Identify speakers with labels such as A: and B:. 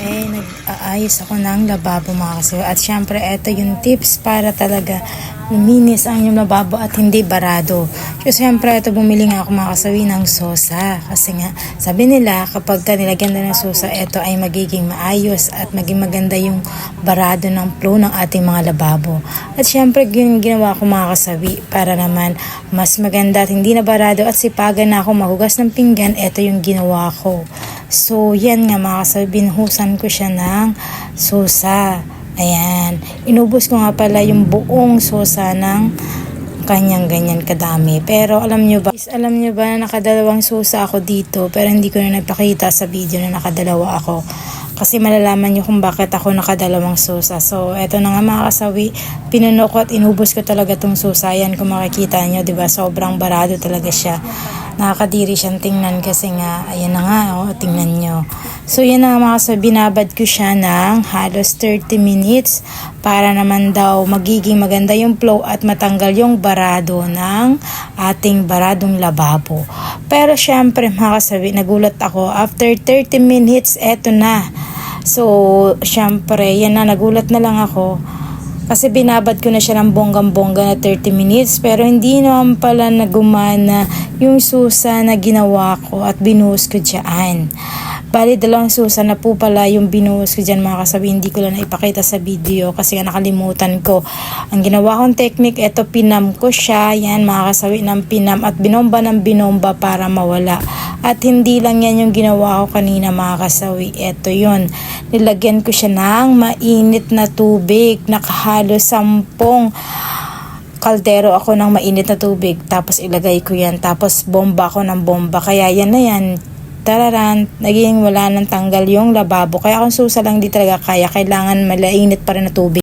A: eh, nag-aayos ako ng lababo mga kasiwa. At syempre, ito yung tips para talaga luminis ang inyong lababo at hindi barado. So, syempre, ito bumili nga ako mga kasawi ng sosa. Kasi nga, sabi nila, kapag ka nilagyan na ng sosa, ito ay magiging maayos at maging maganda yung barado ng flow ng ating mga lababo. At syempre, yun ginawa ko mga kasawi para naman mas maganda at hindi na barado at sipagan na ako mahugas ng pinggan, ito yung ginawa ko. So, yan nga mga kasabi, binuhusan ko siya ng susa. Ayan. Inubos ko nga pala yung buong susa ng kanyang ganyan kadami. Pero alam nyo ba, alam nyo ba na nakadalawang susa ako dito pero hindi ko na napakita sa video na nakadalawa ako. Kasi malalaman nyo kung bakit ako nakadalawang susa. So, eto na nga mga kasawi, pinuno ko at inubos ko talaga tong susa. Yan kung makikita nyo, ba? Sobrang barado talaga siya. Nakakadiri siyang tingnan kasi nga, ayan na nga, oh, tingnan nyo. So, yan na mga kasawi, binabad ko siya ng halos 30 minutes para naman daw magiging maganda yung flow at matanggal yung barado ng ating baradong lababo. Pero syempre mga kasabi, nagulat ako. After 30 minutes, eto na. So, syempre, yan na, nagulat na lang ako. Kasi binabad ko na siya ng bonggang-bongga na 30 minutes pero hindi naman pala nagumana yung susa na ginawa ko at binuhos ko dyan. Bali, dalawang susa na po pala yung binuhos ko dyan mga kasabi. Hindi ko lang naipakita sa video kasi nga nakalimutan ko. Ang ginawa kong technique, eto pinam ko siya. Yan mga kasabi ng pinam at binomba ng binomba para mawala. At hindi lang yan yung ginawa ko kanina mga kasawi. Eto yon Nilagyan ko siya ng mainit na tubig. Nakahalo sampung kaldero ako ng mainit na tubig. Tapos ilagay ko yan. Tapos bomba ako ng bomba. Kaya yan na yan. Tararan, naging wala nang tanggal yung lababo. Kaya kung susa lang di talaga kaya, kailangan malainit pa rin na tubig.